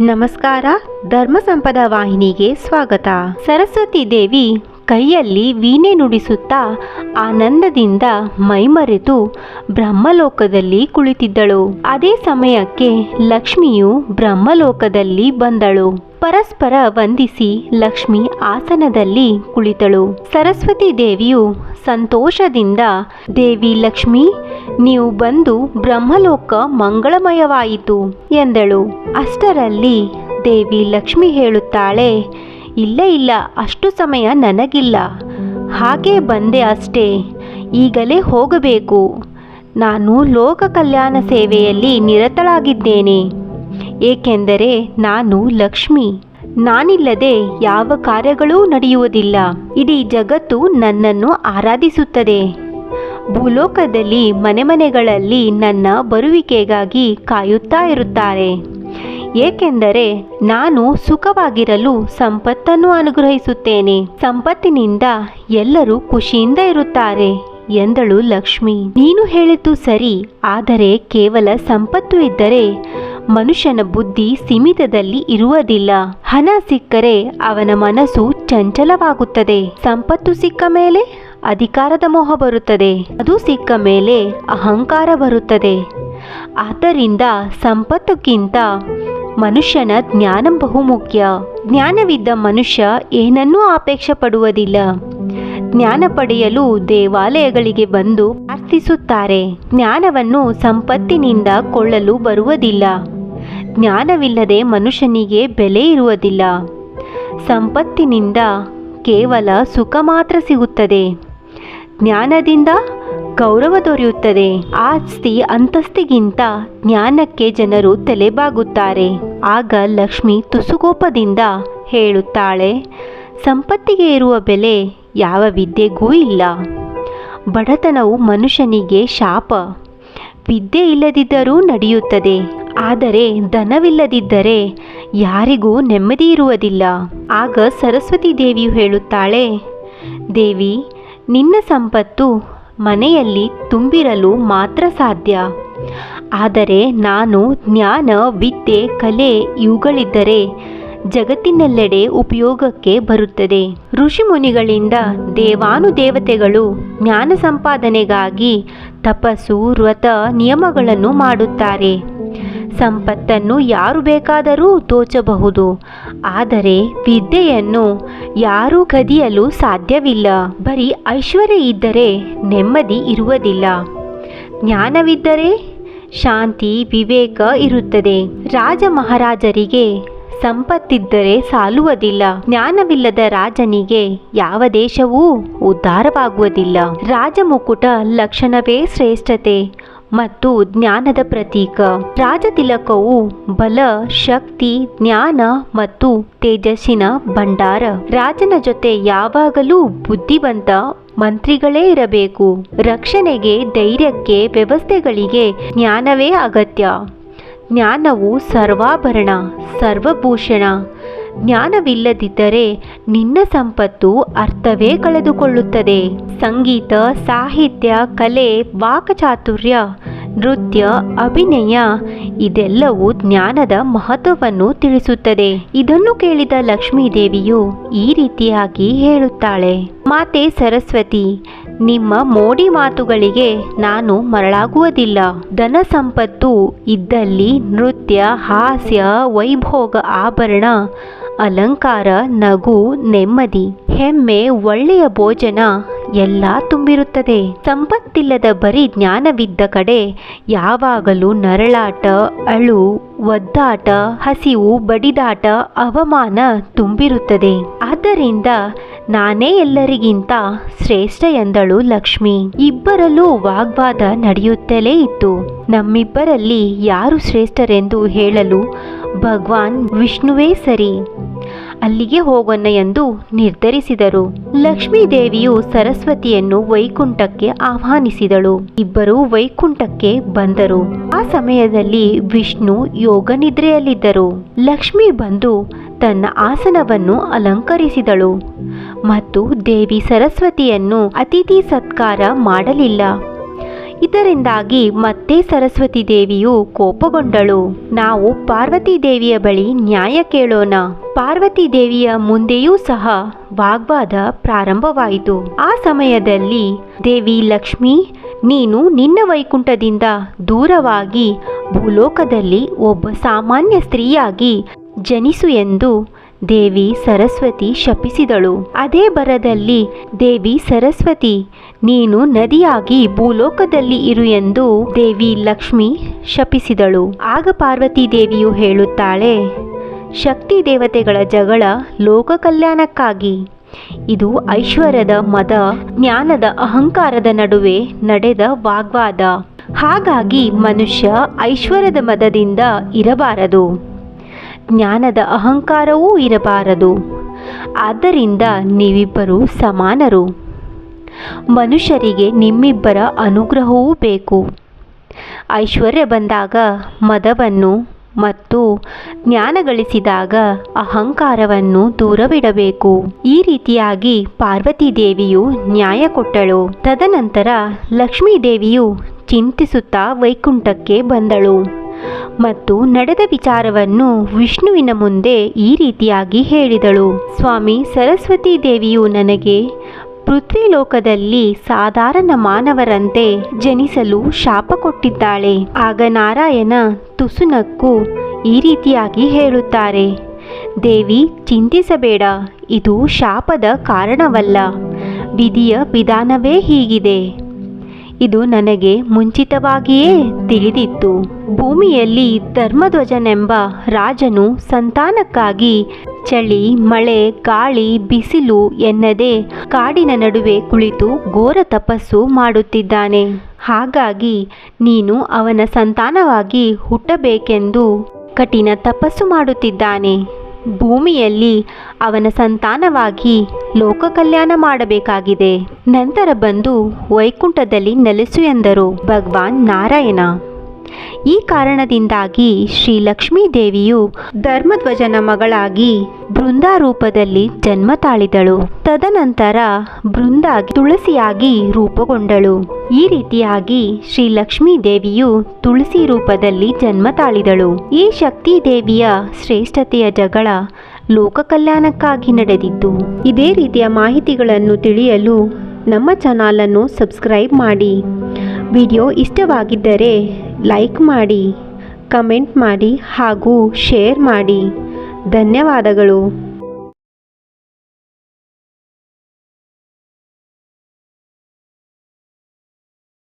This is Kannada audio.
ನಮಸ್ಕಾರ ಧರ್ಮ ಸಂಪದ ವಾಹಿನಿಗೆ ಸ್ವಾಗತ. ಸರಸ್ವತಿ ದೇವಿ ಕೈಯಲ್ಲಿ ವೀಣೆ ನುಡಿಸುತ್ತಾ ಆನಂದದಿಂದ ಮೈಮರೆತು ಬ್ರಹ್ಮಲೋಕದಲ್ಲಿ ಕುಳಿತಿದ್ದಳು. ಅದೇ ಸಮಯಕ್ಕೆ ಲಕ್ಷ್ಮಿಯು ಬ್ರಹ್ಮಲೋಕದಲ್ಲಿ ಬಂದಳು. ಪರಸ್ಪರ ವಂದಿಸಿ ಲಕ್ಷ್ಮಿ ಆಸನದಲ್ಲಿ ಕುಳಿತಳು. ಸರಸ್ವತಿ ದೇವಿಯು ಸಂತೋಷದಿಂದ, ದೇವಿ ಲಕ್ಷ್ಮಿ, ನೀವು ಬಂದು ಬ್ರಹ್ಮಲೋಕ ಮಂಗಳಮಯವಾಯಿತು ಎಂದಳು. ಅಷ್ಟರಲ್ಲಿ ದೇವಿ ಲಕ್ಷ್ಮಿ ಹೇಳುತ್ತಾಳೆ ಇಲ್ಲ ಇಲ್ಲ, ಅಷ್ಟು ಸಮಯ ನನಗಿಲ್ಲ. ಹಾಗೆ ಬಂದೆ ಅಷ್ಟೇ, ಈಗಲೇ ಹೋಗಬೇಕು. ನಾನು ಲೋಕ ಕಲ್ಯಾಣ ಸೇವೆಯಲ್ಲಿ ನಿರತಳಾಗಿದ್ದೇನೆ. ಏಕೆಂದರೆ ನಾನು ಲಕ್ಷ್ಮಿ. ನಾನಿಲ್ಲದೆ ಯಾವ ಕಾರ್ಯಗಳೂ ನಡೆಯುವುದಿಲ್ಲ. ಇಡೀ ಜಗತ್ತು ನನ್ನನ್ನು ಆರಾಧಿಸುತ್ತದೆ. ಭೂಲೋಕದಲ್ಲಿ ಮನೆ ಮನೆಗಳಲ್ಲಿ ನನ್ನ ಬರುವಿಕೆಗಾಗಿ ಕಾಯುತ್ತಾ ಇರುತ್ತಾರೆ. ಏಕೆಂದರೆ ನಾನು ಸುಖವಾಗಿರಲು ಸಂಪತ್ತನ್ನು ಅನುಗ್ರಹಿಸುತ್ತೇನೆ. ಸಂಪತ್ತಿನಿಂದ ಎಲ್ಲರೂ ಖುಷಿಯಿಂದ ಇರುತ್ತಾರೆ ಎಂದಳು ಲಕ್ಷ್ಮಿ. ನೀನು ಹೇಳಿದ್ದು ಸರಿ, ಆದರೆ ಕೇವಲ ಸಂಪತ್ತು ಇದ್ದರೆ ಮನುಷ್ಯನ ಬುದ್ಧಿ ಸೀಮಿತದಲ್ಲಿ ಇರುವುದಿಲ್ಲ. ಹಣ ಸಿಕ್ಕರೆ ಅವನ ಮನಸ್ಸು ಚಂಚಲವಾಗುತ್ತದೆ. ಸಂಪತ್ತು ಸಿಕ್ಕ ಮೇಲೆ ಅಧಿಕಾರದ ಮೋಹ ಬರುತ್ತದೆ. ಅದು ಸಿಕ್ಕ ಮೇಲೆ ಅಹಂಕಾರ ಬರುತ್ತದೆ. ಆದ್ದರಿಂದ ಸಂಪತ್ತಕ್ಕಿಂತ ಮನುಷ್ಯನ ಜ್ಞಾನ ಬಹುಮುಖ್ಯ. ಜ್ಞಾನವಿದ್ದ ಮನುಷ್ಯ ಏನನ್ನೂ ಅಪೇಕ್ಷೆ ಪಡುವುದಿಲ್ಲ ಜ್ಞಾನ ಪಡೆಯಲು ದೇವಾಲಯಗಳಿಗೆ ಬಂದು ಪ್ರಾರ್ಥಿಸುತ್ತಾರೆ. ಜ್ಞಾನವನ್ನು ಸಂಪತ್ತಿನಿಂದ ಕೊಳ್ಳಲು ಬರುವುದಿಲ್ಲ. ಜ್ಞಾನವಿಲ್ಲದೆ ಮನುಷ್ಯನಿಗೆ ಬೆಲೆ ಇರುವುದಿಲ್ಲ. ಸಂಪತ್ತಿನಿಂದ ಕೇವಲ ಸುಖ ಮಾತ್ರ ಸಿಗುತ್ತದೆ. ಜ್ಞಾನದಿಂದ ಗೌರವ ದೊರೆಯುತ್ತದೆ. ಆಸ್ತಿ ಅಂತಸ್ತಿಗಿಂತ ಜ್ಞಾನಕ್ಕೆ ಜನರು ತಲೆಬಾಗುತ್ತಾರೆ. ಆಗ ಲಕ್ಷ್ಮಿ ತುಸುಕೋಪದಿಂದ ಹೇಳುತ್ತಾಳೆ, ಸಂಪತ್ತಿಗೆ ಇರುವ ಬೆಲೆ ಯಾವ ವಿದ್ಯೆಗೂ ಇಲ್ಲ. ಬಡತನವು ಮನುಷ್ಯನಿಗೆ ಶಾಪ. ವಿದ್ಯೆ ಇಲ್ಲದಿದ್ದರೂ ನಡೆಯುತ್ತದೆ. ಆದರೆ ಧನವಿಲ್ಲದಿದ್ದರೆ ಯಾರಿಗೂ ನೆಮ್ಮದಿ ಇರುವುದಿಲ್ಲ. ಆಗ ಸರಸ್ವತಿ ದೇವಿಯು ಹೇಳುತ್ತಾಳೆ, ದೇವಿ, ನಿನ್ನ ಸಂಪತ್ತು ಮನೆಯಲ್ಲಿ ತುಂಬಿರಲು ಮಾತ್ರ ಸಾಧ್ಯ. ಆದರೆ ನಾನು ಜ್ಞಾನ, ವಿದ್ಯೆ, ಕಲೆ ಇವುಗಳಿದ್ದರೆ ಜಗತ್ತಿನೆಲ್ಲೆಡೆ ಉಪಯೋಗಕ್ಕೆ ಬರುತ್ತದೆ. ಋಷಿಮುನಿಗಳಿಂದ ದೇವಾನುದೇವತೆಗಳು ಜ್ಞಾನ ಸಂಪಾದನೆಗಾಗಿ ತಪಸ್ಸು, ವ್ರತ, ನಿಯಮಗಳನ್ನು ಮಾಡುತ್ತಾರೆ. ಸಂಪತ್ತನ್ನು ಯಾರು ಬೇಕಾದರೂ ದೋಚಬಹುದು. ಆದರೆ ವಿದ್ಯೆಯನ್ನು ಯಾರೂ ಕದಿಯಲು ಸಾಧ್ಯವಿಲ್ಲ. ಬರೀ ಐಶ್ವರ್ಯ ಇದ್ದರೆ ನೆಮ್ಮದಿ ಇರುವುದಿಲ್ಲ. ಜ್ಞಾನವಿದ್ದರೆ ಶಾಂತಿ, ವಿವೇಕ ಇರುತ್ತದೆ. ರಾಜ ಮಹಾರಾಜರಿಗೆ ಸಂಪತ್ತಿದ್ದರೆ ಸಾಲುವುದಿಲ್ಲ. ಜ್ಞಾನವಿಲ್ಲದ ರಾಜನಿಗೆ ಯಾವ ದೇಶವೂ ಉದ್ಧಾರವಾಗುವುದಿಲ್ಲ. ರಾಜಮುಕುಟ ಲಕ್ಷಣವೇ ಶ್ರೇಷ್ಠತೆ. ಮತ್ತು ಜ್ಞಾನದ ಪ್ರತೀಕ. ರಾಜತಿಲಕವು ಬಲ, ಶಕ್ತಿ, ಜ್ಞಾನ ಮತ್ತು ತೇಜಸ್ಸಿನ ಭಂಡಾರ. ರಾಜನ ಜೊತೆ ಯಾವಾಗಲೂ ಬುದ್ಧಿವಂತ ಮಂತ್ರಿಗಳೇ ಇರಬೇಕು. ರಕ್ಷಣೆಗೆ, ಧೈರ್ಯಕ್ಕೆ, ವ್ಯವಸ್ಥೆಗಳಿಗೆ ಜ್ಞಾನವೇ ಅಗತ್ಯ. ಜ್ಞಾನವು ಸರ್ವಾಭರಣ, ಸರ್ವಭೂಷಣ. ಜ್ಞಾನವಿಲ್ಲದಿದ್ದರೆ ನಿನ್ನ ಸಂಪತ್ತು ಅರ್ಥವೇ ಕಳೆದುಕೊಳ್ಳುತ್ತದೆ. ಸಂಗೀತ, ಸಾಹಿತ್ಯ, ಕಲೆ, ವಾಕಚಾತುರ್ಯ, ನೃತ್ಯ, ಅಭಿನಯ ಇದೆಲ್ಲವೂ ಜ್ಞಾನದ ಮಹತ್ವವನ್ನು ತಿಳಿಸುತ್ತದೆ. ಇದನ್ನು ಕೇಳಿದ ಲಕ್ಷ್ಮೀದೇವಿಯು ಈ ರೀತಿಯಾಗಿ ಹೇಳುತ್ತಾಳೆ. ಮಾತೆ ಸರಸ್ವತಿ, ನಿಮ್ಮ ಮೋಡಿ ಮಾತುಗಳಿಗೆ ನಾನು ಮರಳಾಗುವುದಿಲ್ಲ. ಧನ ಸಂಪತ್ತು ಇದ್ದಲ್ಲಿ ನೃತ್ಯ, ಹಾಸ್ಯ, ವೈಭೋಗ, ಆಭರಣ ಅಲಂಕಾರ, ನಗು, ನೆಮ್ಮದಿ, ಹೆಮ್ಮೆ, ಒಳ್ಳೆಯ ಭೋಜನ ಎಲ್ಲ ತುಂಬಿರುತ್ತದೆ. ಸಂಪತ್ತಿಲ್ಲದ ಬರೀ ಜ್ಞಾನವಿದ್ದ ಕಡೆ ಯಾವಾಗಲೂ ನರಳಾಟ, ಅಳು, ಒದ್ದಾಟ, ಹಸಿವು, ಬಡಿದಾಟ, ಅವಮಾನ ತುಂಬಿರುತ್ತದೆ. ಆದ್ದರಿಂದ ನಾನೇ ಎಲ್ಲರಿಗಿಂತ ಶ್ರೇಷ್ಠ ಎಂದಳು ಲಕ್ಷ್ಮಿ. ಇಬ್ಬರಲ್ಲೂ ವಾಗ್ವಾದ ನಡೆಯುತ್ತಲೇ ಇತ್ತು. ನಮ್ಮಿಬ್ಬರಲ್ಲಿ ಯಾರು ಶ್ರೇಷ್ಠರೆಂದು ಹೇಳಲು ಭಗವಾನ್ ವಿಷ್ಣುವೇ ಸರಿ. ಅಲ್ಲಿಗೆ ಹೋಗೋಣ ಎಂದು ನಿರ್ಧರಿಸಿದರು. ಲಕ್ಷ್ಮೀದೇವಿಯು ಸರಸ್ವತಿಯನ್ನು ವೈಕುಂಠಕ್ಕೆ ಆಹ್ವಾನಿಸಿದಳು. ಇಬ್ಬರು ವೈಕುಂಠಕ್ಕೆ ಬಂದರು. ಆ ಸಮಯದಲ್ಲಿ ವಿಷ್ಣು ಯೋಗ ನಿದ್ರೆಯಲ್ಲಿದ್ದರು ಲಕ್ಷ್ಮಿ ಬಂದು ತನ್ನ ಆಸನವನ್ನು ಅಲಂಕರಿಸಿದಳು. ಮತ್ತು ದೇವಿ ಸರಸ್ವತಿಯನ್ನು ಅತಿಥಿ ಸತ್ಕಾರ ಮಾಡಲಿಲ್ಲ. ಇದರಿಂದಾಗಿ ಮತ್ತೆ ಸರಸ್ವತಿ ದೇವಿಯು ಕೋಪಗೊಂಡಳು. ನಾವು ಪಾರ್ವತಿ ದೇವಿಯ ಬಳಿ ನ್ಯಾಯ ಕೇಳೋಣ. ಪಾರ್ವತಿ ದೇವಿಯ ಮುಂದೆಯೂ ಸಹ ವಾಗ್ವಾದ ಪ್ರಾರಂಭವಾಯಿತು. ಆ ಸಮಯದಲ್ಲಿ, ದೇವಿ ಲಕ್ಷ್ಮಿ, ನೀನು ನಿನ್ನ ವೈಕುಂಠದಿಂದ ದೂರವಾಗಿ ಭೂಲೋಕದಲ್ಲಿ ಒಬ್ಬ ಸಾಮಾನ್ಯ ಸ್ತ್ರೀಯಾಗಿ ಜನಿಸು ಎಂದು ದೇವಿ ಸರಸ್ವತಿ ಶಪಿಸಿದಳು. ಅದೇ ಬರದಲ್ಲಿ, ದೇವಿ ಸರಸ್ವತಿ, ನೀನು ನದಿಯಾಗಿ ಭೂಲೋಕದಲ್ಲಿ ಇರು ಎಂದು ದೇವಿ ಲಕ್ಷ್ಮಿ ಶಪಿಸಿದಳು. ಆಗ ಪಾರ್ವತಿ ದೇವಿಯು ಹೇಳುತ್ತಾಳೆ, ಶಕ್ತಿ ದೇವತೆಗಳ ಜಗಳ ಲೋಕ ಕಲ್ಯಾಣಕ್ಕಾಗಿ ಇದು ಐಶ್ವರ್ಯದ ಮದ, ಜ್ಞಾನದ ಅಹಂಕಾರದ ನಡುವೆ ನಡೆದ ವಾಗ್ವಾದ. ಹಾಗಾಗಿ ಮನುಷ್ಯ ಐಶ್ವರ್ಯದ ಮದದಿಂದ ಇರಬಾರದು. ಜ್ಞಾನದ ಅಹಂಕಾರವೂ ಇರಬಾರದು. ಆದ್ದರಿಂದ ನೀವಿಬ್ಬರು ಸಮಾನರು. ಮನುಷ್ಯರಿಗೆ ನಿಮ್ಮಿಬ್ಬರ ಅನುಗ್ರಹವೂ ಬೇಕು. ಐಶ್ವರ್ಯ ಬಂದಾಗ ಮದವನ್ನು ಮತ್ತು ಜ್ಞಾನ ಗಳಿಸಿದಾಗ ಅಹಂಕಾರವನ್ನು ದೂರವಿಡಬೇಕು. ಈ ರೀತಿಯಾಗಿ ಪಾರ್ವತಿ ದೇವಿಯು ನ್ಯಾಯ ಕೊಟ್ಟಳು. ತದನಂತರ ಲಕ್ಷ್ಮೀ ದೇವಿಯು ಚಿಂತಿಸುತ್ತಾ ವೈಕುಂಠಕ್ಕೆ ಬಂದಳು. ಮತ್ತು ನಡೆದ ವಿಚಾರವನ್ನು ವಿಷ್ಣುವಿನ ಮುಂದೆ ಈ ರೀತಿಯಾಗಿ ಹೇಳಿದಳು. ಸ್ವಾಮಿ, ಸರಸ್ವತಿ ದೇವಿಯು ನನಗೆ ಪೃಥ್ವಿ ಲೋಕದಲ್ಲಿ ಸಾಧಾರಣ ಮಾನವರಂತೆ ಜನಿಸಲು ಶಾಪ ಕೊಟ್ಟಿದ್ದಾಳೆ. ಆಗ ನಾರಾಯಣ ತುಸುನಕ್ಕು ಈ ರೀತಿಯಾಗಿ ಹೇಳುತ್ತಾರೆ. ದೇವಿ, ಚಿಂತಿಸಬೇಡ. ಇದು ಶಾಪದ ಕಾರಣವಲ್ಲ. ವಿಧಿಯ ವಿಧಾನವೇ ಹೀಗಿದೆ. ಇದು ನನಗೆ ಮುಂಚಿತವಾಗಿಯೇ ತಿಳಿದಿತ್ತು. ಭೂಮಿಯಲ್ಲಿ ಧರ್ಮಧ್ವಜನೆಂಬ ರಾಜನು ಸಂತಾನಕ್ಕಾಗಿ ಚಳಿ, ಮಳೆ, ಗಾಳಿ, ಬಿಸಿಲು ಎನ್ನದೆ ಕಾಡಿನ ನಡುವೆ ಕುಳಿತು ಘೋರ ತಪಸ್ಸು ಮಾಡುತ್ತಿದ್ದಾನೆ. ಹಾಗಾಗಿ ನೀನು ಅವನ ಸಂತಾನವಾಗಿ ಹುಟ್ಟಬೇಕೆಂದು ಕಠಿಣ ತಪಸ್ಸು ಮಾಡುತ್ತಿದ್ದಾನೆ. ಭೂಮಿಯಲ್ಲಿ ಅವನ ಸಂತಾನವಾಗಿ ಲೋಕ ಕಲ್ಯಾಣ ಮಾಡಬೇಕಾಗಿದೆ. ನಂತರ ಬಂದು ವೈಕುಂಠದಲ್ಲಿ ನೆಲೆಸು ಎಂದರು ಭಗವಾನ್ ನಾರಾಯಣ. ಈ ಕಾರಣದಿಂದಾಗಿ ಶ್ರೀ ಲಕ್ಷ್ಮೀ ದೇವಿಯು ಧರ್ಮಧ್ವಜನ ಮಗಳಾಗಿ ಬೃಂದಾ ರೂಪದಲ್ಲಿ ಜನ್ಮ ತಾಳಿದಳು. ತದನಂತರ ಬೃಂದಾ ತುಳಸಿಯಾಗಿ ರೂಪುಗೊಂಡಳು. ಈ ರೀತಿಯಾಗಿ ಶ್ರೀ ಲಕ್ಷ್ಮೀ ದೇವಿಯು ತುಳಸಿ ರೂಪದಲ್ಲಿ ಜನ್ಮ ತಾಳಿದಳು. ಈ ಶಕ್ತಿ ದೇವಿಯ ಶ್ರೇಷ್ಠತೆಯ ಜಗಳ ಲೋಕ ಕಲ್ಯಾಣಕ್ಕಾಗಿ ನಡೆದಿದ್ದು, ಇದೇ ರೀತಿಯ ಮಾಹಿತಿಗಳನ್ನು ತಿಳಿಯಲು ನಮ್ಮ ಚಾನಲನ್ನು ಸಬ್ಸ್ಕ್ರೈಬ್ ಮಾಡಿ. ವಿಡಿಯೋ ಇಷ್ಟವಾಗಿದ್ದರೆ ಲೈಕ್ ಮಾಡಿ ಕಮೆಂಟ್ ಮಾಡಿ ಹಾಗೂ ಶೇರ್ ಮಾಡಿ. ಧನ್ಯವಾದಗಳು.